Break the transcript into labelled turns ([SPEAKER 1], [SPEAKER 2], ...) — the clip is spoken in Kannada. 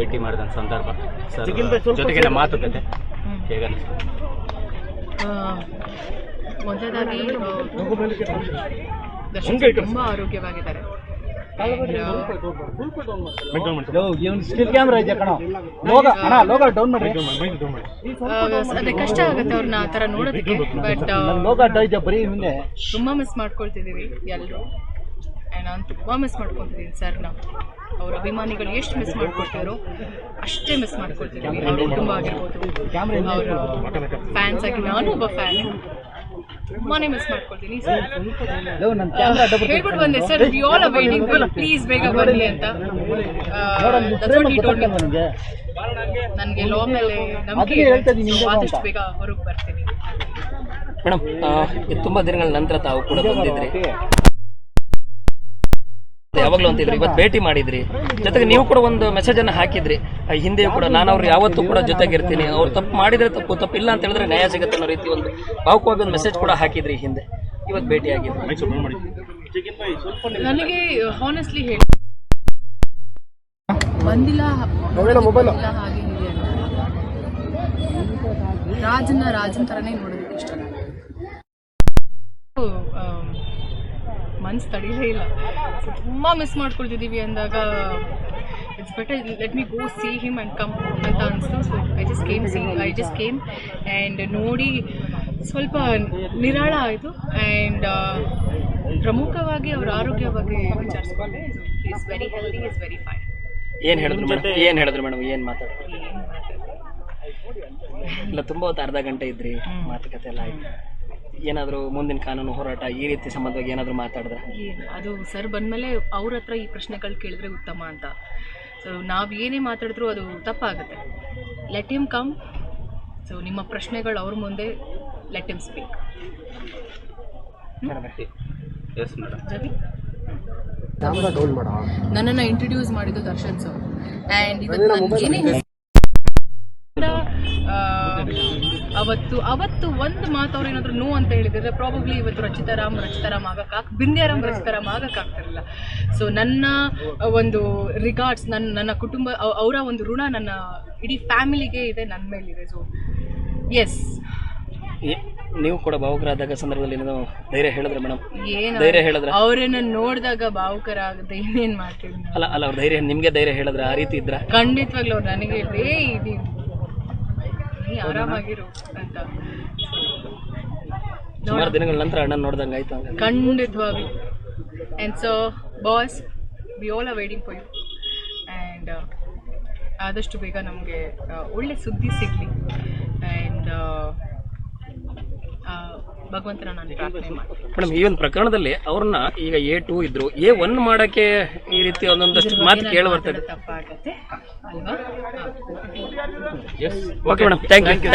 [SPEAKER 1] ಭೇಟಿ ಮಾಡಿದ ಸಂದರ್ಭ. ಸರ್ ಜೊತೆಗಿನ ಮಾತುಕತೆ. ಹೇಗೆ
[SPEAKER 2] ಮೊದಲಾಗಿ ದರ್ಶನ್ ತುಂಬ ಆರೋಗ್ಯವಾಗಿದ್ದಾರೆ. ಅದೇ ಕಷ್ಟ ಆಗುತ್ತೆ ಅವ್ರನ್ನ ಆ ತರ ನೋಡೋದಕ್ಕೆ ಬಟ್ ತುಂಬ ಮಿಸ್ ಮಾಡ್ಕೊಳ್ತಿದೀವಿ ಎಲ್ಲರೂ ನಾನು ತುಂಬ ಮಿಸ್ ಮಾಡ್ಕೊತಿದ್ದೀನಿ ಸರ್ನ ಅವ್ರ ಅಭಿಮಾನಿಗಳು ಎಷ್ಟು ಮಿಸ್ ಮಾಡ್ಕೊಳ್ತಾರೋ ಅಷ್ಟೇ ಮಿಸ್ ಮಾಡ್ಕೊಳ್ತಿದ್ದೀವಿ ಅವ್ರ ಕುಟುಂಬ ಆಗಿರ್ಬೋದು. ಅವರ ಫ್ಯಾನ್ಸ್ ಆಗಿ ನಾನು ಒಬ್ಬ ಫ್ಯಾನ್ ತುಂಬಾನೇ ಮಿಸ್ ಮಾಡ್ಕೊಳ್ತೀನಿ ಹೇಳ್ಬಿಟ್ಟು ಬಂದೆ sir we all are waiting please ಬೇಗ ಬರಲಿ ಅಂತ.
[SPEAKER 3] ನೀವು ನನಗೆ
[SPEAKER 2] ಲೋ ಮೇಲೆ ನಂಬಿಕೆ ಆದಷ್ಟು
[SPEAKER 3] ಅಂತ.
[SPEAKER 2] ಬೇಗ ಹೊರಗೆ ಬರ್ತೀನಿ.
[SPEAKER 4] ಮೇಡಮ್ ತುಂಬಾ ದಿನಗಳ ನಂತರ ತಾವು ಕೂಡ ಬಂದಿದ್ರಿ. ಯಾವಾಗ್ಲೂ ಅಂತಿದ್ರಿ ಇವತ್ತು ಭೇಟಿ ಮಾಡಿದ್ರಿ. ಜೊತೆಗೆ ನೀವು ಕೂಡ ಒಂದು ಮೆಸೇಜ್ ಅನ್ನ ಹಾಕಿದ್ರಿ. ಹಿಂದೆ ಹಿಂದೆಯೂ ಕೂಡ ನಾನು ಅವ್ರು ಯಾವತ್ತೂ ಕೂಡ ಜೊತೆಗಿರ್ತೀನಿ. ಅವ್ರು ತಪ್ಪು ಮಾಡಿದ್ರೆ ತಪ್ಪು ತಪ್ಪು ಇಲ್ಲ ಅಂತ ಹೇಳಿದ್ರೆ ನ್ಯಾಯ ಸಿಗುತ್ತೆ ಅನ್ನೋ ರೀತಿ ಒಂದು ಭಾವುಕವಾಗಿ ಒಂದು ಮೆಸೇಜ್ ಕೂಡ ಹಾಕಿದ್ರಿ ಹಿಂದೆ. ಇವತ್ತು ಭೇಟಿ ಆಗಿದ್ರಿ
[SPEAKER 2] ನನಗೆ ಹಾನೆಸ್ಟ್ಲಿ ಹೇಳಿ. ಬಂದಿಲ್ಲ ಹಾಗೆ. ರಾಜನ್ನ ರಾಜನ್ ತರನೇ ನೋಡೋದಕ್ಕೆ ಇಷ್ಟ ಮನ್ಸು ತಡೀಲೇ ಇಲ್ಲ. ಸೊ ತುಂಬಾ ಮಿಸ್ ಮಾಡ್ಕೊಳ್ತಿದ್ದೀವಿ ಅಂದಾಗ it's better let me go see him and come ಅಂತ ಅನಿಸ್ತು. So I just came see I just came and ನೋಡಿ ಸ್ವಲ್ಪ ನಿರಾಳ ಆಯಿತು. ಆ್ಯಂಡ್ ಪ್ರಮುಖವಾಗಿ ಅವರ ಆರೋಗ್ಯ ಬಗ್ಗೆ ವಿಚಾರಿಸ್ಕೊಂಡೆ. Is very healthy is very fine
[SPEAKER 4] ಏನು ಹೇಳಿದ್ರು ಮೇಡಮ್? ಏನು ಹೇಳಿದ್ರು ಮೇಡಮ್? ಏನು ಮಾತಾಡಿದ್ರು ಇಲ್ಲ ತುಂಬ ಹೊತ್ತು ಅರ್ಧ ಗಂಟೆ ಇದ್ರಿ. ಮಾತುಕತೆ ಎಲ್ಲ ಆಯ್ತು. ಏನಾದ್ರು ಮುಂದಿನ ಕಾನೂನು ಹೋರಾಟ ಈ ರೀತಿ ಸಂಬಂಧವಾಗಿ ಏನಾದರೂ ಮಾತಾಡಿದ್ರೆ?
[SPEAKER 2] ಏನು ಅದು ಸರ್ ಬಂದಮೇಲೆ ಅವ್ರ ಹತ್ರ ಈ ಪ್ರಶ್ನೆಗಳು ಕೇಳಿದ್ರೆ ಉತ್ತಮ ಅಂತ. ಸೊ ನಾವು ಏನೇ ಮಾತಾಡಿದ್ರು ಅದು ತಪ್ಪಾಗುತ್ತೆ. ಲೆಟ್ ಹಿಮ್ ಕಮ್ ಸೊ ನಿಮ್ಮ ಪ್ರಶ್ನೆಗಳು ಅವ್ರ ಮುಂದೆ let him? Speak
[SPEAKER 1] yes madam
[SPEAKER 2] Ravi ನನ್ನನ್ನು ಇಂಟ್ರೊಡ್ಯೂಸ್ ಮಾಡಿದ್ದು ದರ್ಶನ್ ಸರ್. ಆ್ಯಂಡ್ ಇವತ್ತು ನನ್ಗೆ ಏನೇ ಅವತ್ತು ಅವತ್ತು ಒಂದು ಮಾತು ಅವ್ರು ಏನಾದ್ರು ನೋ ಅಂತ ಹೇಳಿದ್ರೆ ಪ್ರಾಬಬ್ಲಿ ಇವತ್ತು ರಚಿತಾರಾಮ್ ರಚಿತಾರಾಮ್ ಆಗಕ್ಕೆ ಬಿಂದ್ಯಾರಾಮ್ ರಚಿತಾರಾಮ್ ಆಗಕ್ಕಾಗ್ತಿರಲಿಲ್ಲ ಸೊ ನನ್ನ ಒಂದು ರಿಗಾರ್ಡ್ಸ್ ನನ್ನ ನನ್ನ ಕುಟುಂಬ ಅವರ ಒಂದು ಋಣ ನನ್ನ ಇಡೀ ಫ್ಯಾಮಿಲಿಗೆ ಇದೆ ನನ್ನ ಮೇಲಿದೆ. ಸೊ ಎಸ್
[SPEAKER 4] ನೀವು ಕೂಡ ಭಾವುಕರಾದಾಗ ಸಂದರ್ಭದಲ್ಲಿ ಧೈರ್ಯ ಹೇಳಿದ್ರೆ ಮೇಡಮ್.
[SPEAKER 2] ಏನು
[SPEAKER 4] ಧೈರ್ಯ ಹೇಳಿದ್ರೆ?
[SPEAKER 2] ಅವರನ್ನ ನೋಡಿದಾಗ ಭಾವುಕರ ಆಗದೆ ಇನ್ನೇನು ಮಾಡ್ತೀವಿ
[SPEAKER 4] ಅಲ್ಲ ಅಲ್ಲ ಅವ್ರ ಧೈರ್ಯ ನಿಮ್ಗೆ ಧೈರ್ಯ ಹೇಳಿದ್ರೆ ಆ ರೀತಿ ಇದ್ರ?
[SPEAKER 2] ಖಂಡಿತವಾಗ್ಲೂ ಅವ್ರು ನನಗೆ ಇದೆ ಏ ಇದು ಆರಾಮಾಗಿರು ಅಂತ.
[SPEAKER 4] ಸುಮಾರು ದಿನಗಳ ನಂತರ ಅಣ್ಣ ನೋಡ್ದಂಗೆ ಆಯ್ತು ಹಂಗಾದ್ರೆ.
[SPEAKER 2] ಖಂಡಿತವಾಗ್ಲೂ and so boss we all are waiting for you and ಆದಷ್ಟು ಬೇಗ ನಮಗೆ ಒಳ್ಳೆ ಸುದ್ದಿ ಸಿಗಲಿ. ಆ್ಯಂಡ್ ಭಗವಂತನ ನಾನು ಪ್ರಾರ್ಥನೆ ಮಾಡ್ತೀನಿ.
[SPEAKER 4] ಮೇಡಮ್ ಈ ಒಂದು ಪ್ರಕರಣದಲ್ಲಿ ಅವ್ರನ್ನ ಈಗ ಎ ಟೂ ಇದ್ರು ಎ ಒನ್ ಮಾಡಕ್ಕೆ ಈ ರೀತಿ ಒಂದೊಂದಷ್ಟು ಮಾತು ಕೇಳಿ ಬರ್ತದೆ
[SPEAKER 2] ತಪ್ಪಾಗತ್ತೆ ಅಲ್ವಾ?
[SPEAKER 4] Okay madam thank you